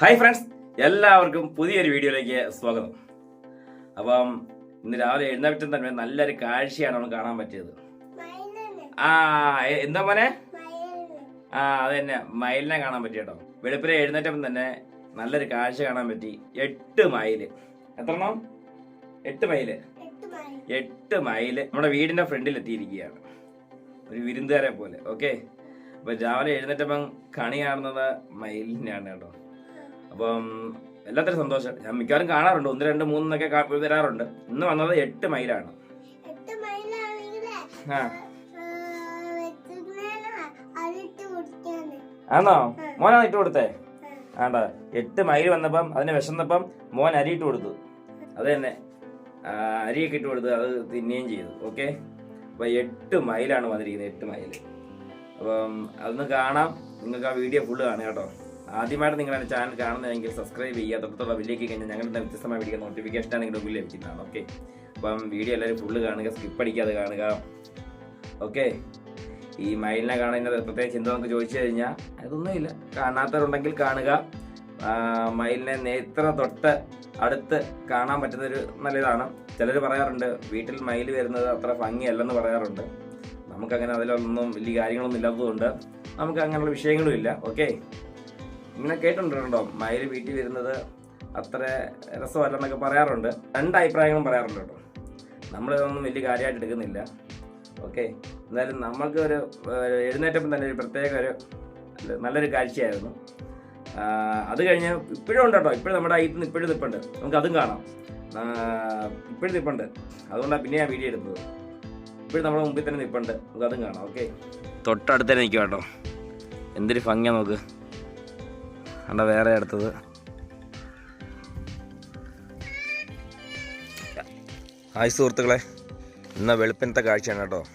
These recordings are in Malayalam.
ഹായ് ഫ്രണ്ട്സ് എല്ലാവർക്കും പുതിയൊരു വീഡിയോയിലേക്ക് സ്വാഗതം. അപ്പം ഇന്ന് രാവിലെ എഴുന്നേറ്റം തന്നെ നല്ലൊരു കാഴ്ചയാണ് നമ്മൾ കാണാൻ പറ്റിയത്. ആ എന്താ മോനെ? ആ അത് തന്നെ മയിലിനെ കാണാൻ പറ്റി കേട്ടോ. വെളുപ്പിലെ എഴുന്നേറ്റം തന്നെ നല്ലൊരു കാഴ്ച കാണാൻ പറ്റി. എട്ട് മൈൽ എത്രണം എട്ട് മൈൽ എട്ട് മൈൽ നമ്മുടെ വീടിന്റെ ഫ്രണ്ടിൽ എത്തിയിരിക്കുകയാണ്. ഒരു വിരുന്നുകാരെ പോലെ ഓക്കെ അപ്പൊ രാവിലെ എഴുന്നേറ്റപ്പം കണി കാണുന്നത് മയിലിനെയാണ് കേട്ടോ. അപ്പം എല്ലാത്തിനും സന്തോഷം. ഞാൻ മിക്കവാറും കാണാറുണ്ട്. ഒന്ന് രണ്ട് മൂന്നൊക്കെ വരാറുണ്ട്. ഇന്ന് വന്നത് എട്ട് മൈലാണ്. ആണോ മോനാണ് ഇട്ട് കൊടുത്തേ? ആണ്ട. എട്ട് മൈൽ വന്നപ്പം അതിന് വിശന്നപ്പം മോൻ അരി ഇട്ട് കൊടുത്തു. അത് തന്നെ. അരിയൊക്കെ ഇട്ട് കൊടുത്ത് അത് തിന്നുകയും ചെയ്തു. ഓക്കെ? അപ്പൊ എട്ട് മൈലാണ് വന്നിരിക്കുന്നത്. എട്ട് മൈൽ അപ്പം അതൊന്ന് കാണാം. നിങ്ങൾക്ക് ആ വീഡിയോ ഫുള്ള് കാണുക കേട്ടോ. ആദ്യമായിട്ട് നിങ്ങളുടെ ചാനൽ കാണുന്നതെങ്കിൽ സബ്സ്ക്രൈബ് ചെയ്യുക. തൊട്ടത്തുള്ള വില്ലേക്ക് കഴിഞ്ഞാൽ ഞങ്ങളുടെ വ്യത്യസ്തമായ വീഡിയോ നോട്ടിഫിക്കേഷൻ നിങ്ങളുടെ മുമ്പിൽ ലഭിക്കുന്നതാണ്. ഓക്കെ അപ്പം വീഡിയോ എല്ലാവരും ഫുള്ള് കാണുക സ്കിപ്പ് അടിക്കാതെ കാണുക. ഓക്കെ ഈ മയിലിനെ കാണുന്നത് പ്രത്യേകിച്ച് എന്തോ നമുക്ക് ചോദിച്ചു കഴിഞ്ഞാൽ അതൊന്നുമില്ല. കാണാത്തവരുണ്ടെങ്കിൽ കാണുക. മയിലിനെ നേത്ര തൊട്ട് അടുത്ത് കാണാൻ പറ്റുന്നൊരു നല്ലതാണ്. ചിലർ പറയാറുണ്ട് വീട്ടിൽ മയിൽ വരുന്നത് അത്ര ഭംഗിയല്ലെന്ന് പറയാറുണ്ട്. നമുക്കങ്ങനെ അതിലൊന്നും വലിയ കാര്യങ്ങളൊന്നും ഇല്ലാത്തതുകൊണ്ട് നമുക്ക് അങ്ങനെയുള്ള വിഷയങ്ങളും ഇല്ല ഓക്കെ ഇങ്ങനെ കേട്ടിട്ടുണ്ടോ? മയിൽ വീട്ടിൽ വരുന്നത് അത്ര രസമല്ലെന്നൊക്കെ പറയാറുണ്ട്. രണ്ട് അഭിപ്രായങ്ങളും പറയാറുണ്ട് കേട്ടോ. നമ്മളിതൊന്നും വലിയ കാര്യമായിട്ട് എടുക്കുന്നില്ല. ഓക്കെ എന്നാലും നമ്മൾക്ക് ഒരു എഴുന്നേറ്റപ്പം തന്നെ ഒരു പ്രത്യേക ഒരു നല്ലൊരു കാഴ്ചയായിരുന്നു. അത് കഴിഞ്ഞ് ഇപ്പോഴും ഉണ്ട് കേട്ടോ. ഇപ്പോഴും നമ്മുടെ ഐറ്റിൽ ഇപ്പോഴും നിൽപ്പുണ്ട് നമുക്ക് അതും കാണാം. ഇപ്പോഴും നിൽപ്പുണ്ട് അതുകൊണ്ടാണ് പിന്നെ ഞാൻ വീഡിയോ എടുത്തത്. ഇപ്പോഴും നമ്മുടെ മുമ്പിൽ തന്നെ നിൽപ്പുണ്ട് നമുക്ക് അതും കാണാം. ഓക്കെ തൊട്ടടുത്ത് തന്നെ കേട്ടോ. എന്തൊരു ഭംഗിയാണ് നോക്ക്. കണ്ട വേറെ അടുത്തത്. ഹായ് സുഹൃത്തുക്കളെ ഇന്ന വെളുപ്പിനത്തെ കാഴ്ചയാണ് കേട്ടോ.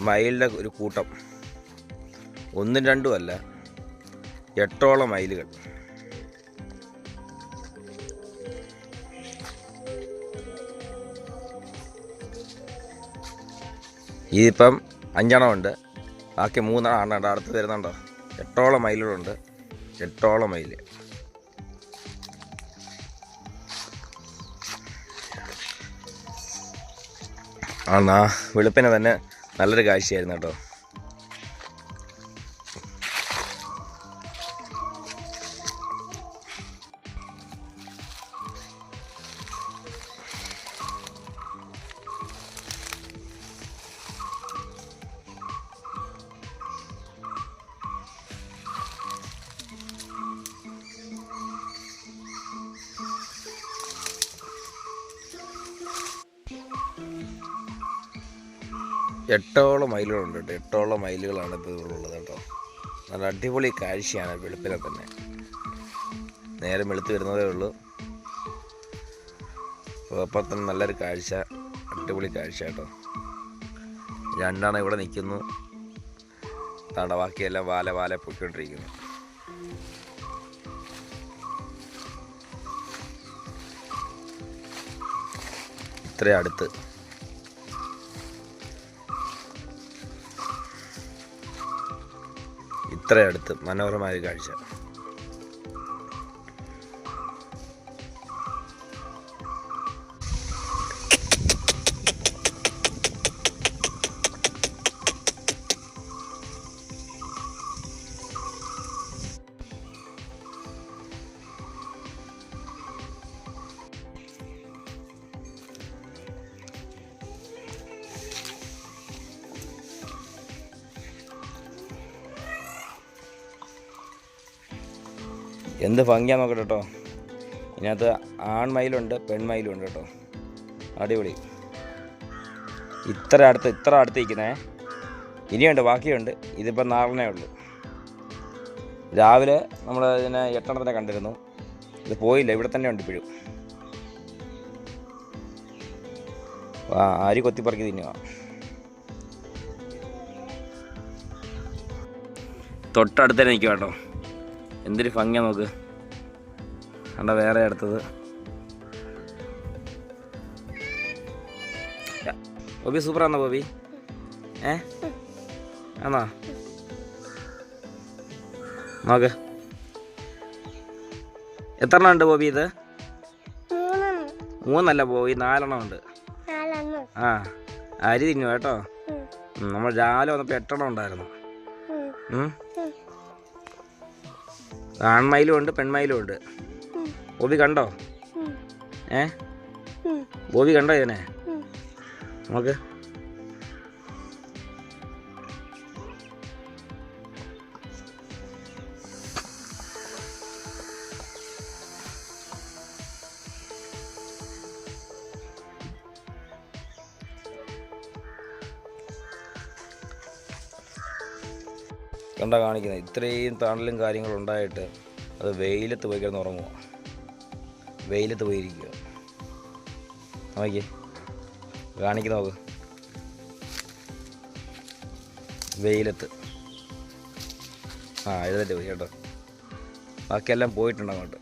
മയിലിന്റെ ഒരു കൂട്ടം. ഒന്നും രണ്ടും അല്ല എട്ടോളം മയിലുകൾ. ഇതിപ്പം അഞ്ചെണ്ണം ഉണ്ട് ബാക്കി മൂന്നെണ്ണം ആണ് അടുത്ത് വരുന്നുണ്ടോ? എട്ടോളം മയിലുകളുണ്ട്. എട്ടോളം മൈൽ ആ വെളുപ്പിനെ തന്നെ നല്ലൊരു കാഴ്ചയായിരുന്നു കേട്ടോ. എട്ടോളം മയിലുകളുണ്ട് കേട്ടോ. എട്ടോളം മയിലുകളാണ് ഇപ്പോൾ ഇവിടെയുള്ളത് കേട്ടോ. നല്ല അടിപൊളി കാഴ്ചയാണ് വെളുപ്പിനെ തന്നെ. നേരെ വെളുത്ത് വരുന്നതേ ഉള്ളൂ. അപ്പോൾ തന്നെ നല്ലൊരു കാഴ്ച അടിപൊളി കാഴ്ച കേട്ടോ. രണ്ടാണ് ഇവിടെ നിൽക്കുന്നു. തടവാക്കിയെല്ലാം വാല വാല പൊയ്ക്കൊണ്ടിരിക്കുന്നു. ഇത്രയും അടുത്ത്. ഇത്ര അടുത്ത് മനോഹരമായ കാഴ്ച. എന്ത് ഭംഗിയാ നോക്കട്ടെ കേട്ടോ ഇതിനകത്ത് ആൺമയിലുണ്ട് പെൺമയിലുണ്ട് കേട്ടോ അടിപൊളി. ഇത്ര അടുത്ത് ഇത്ര അടുത്ത് ഇരിക്കുന്നേ ഇനിയുണ്ട് ബാക്കിയുണ്ട്. ഇതിപ്പോൾ നാളെ ഉള്ളു. രാവിലെ നമ്മൾ ഇതിനെ എട്ടെണ്ണത്തിനെ കണ്ടിരുന്നു. ഇത് പോയില്ല ഇവിടെ തന്നെ ഉണ്ട് ഇപ്പോഴും. ആ ആര് കൊത്തിപ്പറക്കി തിന്നുക തൊട്ടടുത്ത് തന്നെ നിൽക്കുക കേട്ടോ എന്തൊരു ഭംഗിയാ നോക്ക്. കണ്ട വേറെ അടുത്തത്. ബോബി സൂപ്പറാണോ ബോബി? ഏ? ആണോ നോക്ക്. എത്ര എണ്ണം ഉണ്ട് ബോബി ഇത്? മൂന്നല്ല ബോബി നാലെണ്ണം ഉണ്ട്. ആ അരി തിന്നു കേട്ടോ. നമ്മൾ രാവിലെ വന്നപ്പോൾ എട്ടെണ്ണം ഉണ്ടായിരുന്നു. ആൺമയിലും ഉണ്ട് പെൺമയിലും ഉണ്ട്. ബോബി കണ്ടോ? ഏ? ബോബി കണ്ടോ ഇതിനെ? നമുക്ക് കണ്ട കാണിക്കുന്നത്. ഇത്രയും തണലും കാര്യങ്ങളും ഉണ്ടായിട്ട് അത് വെയിലത്ത് പോയി കിടന്ന് ഉറങ്ങുക വെയിലത്ത് പോയിരിക്കുക നോക്കിയേ. കാണിക്കുന്ന നോക്ക്. വെയിലത്ത്. ആ എഴുതേണ്ടി പോയി കേട്ടോ. ബാക്കിയെല്ലാം പോയിട്ടുണ്ട് അങ്ങോട്ട്